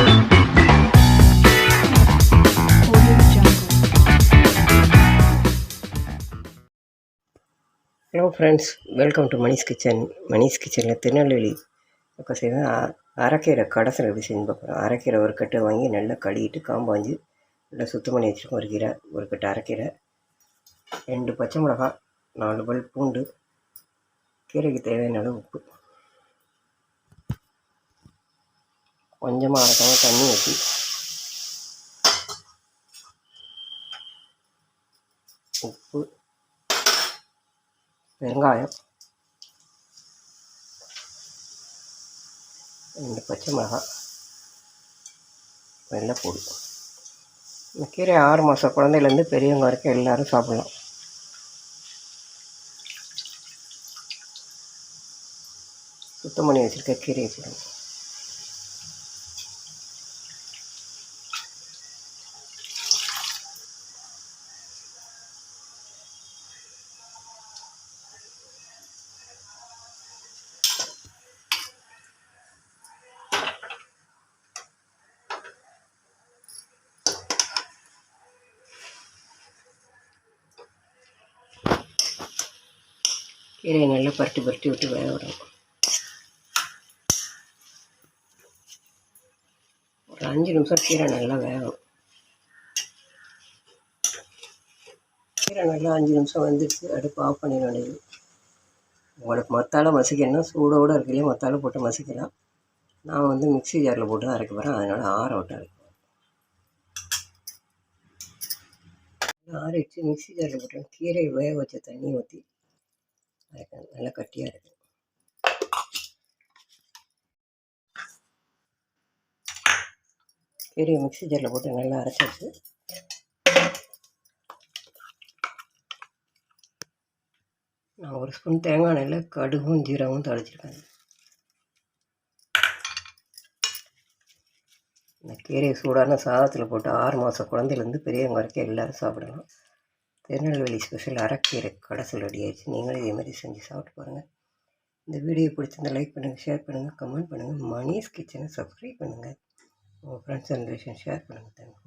Hello friends welcome to Manish kitchen Manish கிச்சனில் திருநெல்வேலி பக்கம் செய்வேன் அரைக்கீரை கடைசியில் எப்படி செஞ்சு பார்க்குறோம் அரைக்கீரை ஒரு கட்டை வாங்கி நல்லா கழுவிட்டு காம்பாஞ்சு நல்லா சுத்தம் பண்ணி வச்சுருக்கோம் ஒரு கீரை ஒரு கட்டு அரைக்கீரை. ரெண்டு பச்சை மிளகா நாலு பல் பூண்டு கீரைக்கு தேவையான அளவு உப்பு. கொஞ்சமாக அரைக்காம தண்ணி ஊற்றி. உப்பு வெங்காயம் ரெண்டு பச்சை மிளகாய் வெள்ளைப்பூடி இந்த கீரை ஆறு மாதம் குழந்தையிலேருந்து பெரியவங்க வரைக்கும் எல்லாரும் சாப்பிடலாம். சுத்தம் பண்ணி வச்சுருக்க கீரையை போடுங்க. கீரையை நல்லா பரட்டி பரட்டி விட்டு வேக விடணும். ஒரு அஞ்சு நிமிஷம் கீரை நல்லா வேகணும். கீரை நல்லா அஞ்சு நிமிஷம் வந்துடுச்சு அடுப்பு ஆஃப் பண்ணிட வேண்டியது உங்களுக்கு மத்தால மசிக்கணும்னா சூடோடு இருக்கையிலே மத்தால போட்டு மசிக்கலாம். நான் வந்து மிக்ஸி ஜாரில் போட்டு தான் அரைக்க போகிறேன் அதனால் ஆற விட்டு அரைக்க ஆறிச்சு ஆற வச்சு மிக்ஸி ஜாரில் போட்டேன். கீரை வேக வச்ச தண்ணி ஊற்றி நல்லா கட்டியாக இருக்கு. கீரையை மிக்சி ஜாரில் போட்டு நல்லா அரைச்சாச்சு. நான் ஒரு ஸ்பூன் தேங்காய் எண்ணெயில் கடுகும் ஜீரகமும் தாளிச்சிருக்கேன். இந்த கீரையை சூடான சாதத்தில் போட்டு ஆறு மாதம் குழந்தையிலேருந்து பெரியவங்க வரைக்கும் எல்லோரும் சாப்பிடலாம். திருநெல்வேலி ஸ்பெஷல் அரைக்கீரை கடைசல் ரெடி ஆயிடுச்சு. நீங்களும் இதே மாதிரி செஞ்சு சாப்பிட்டு பாருங்கள் இந்த வீடியோ பிடிச்சிருந்த லைக் பண்ணுங்கள் ஷேர் பண்ணுங்கள் கமெண்ட் பண்ணுங்கள் மணிஸ் கிச்சனை சப்ஸ்கிரைப் பண்ணுங்கள் உங்கள் ஃப்ரெண்ட்ஸ் அண்ட் ரிலேஷன் ஷேர் பண்ணுங்கள் தேங்க்ஸ்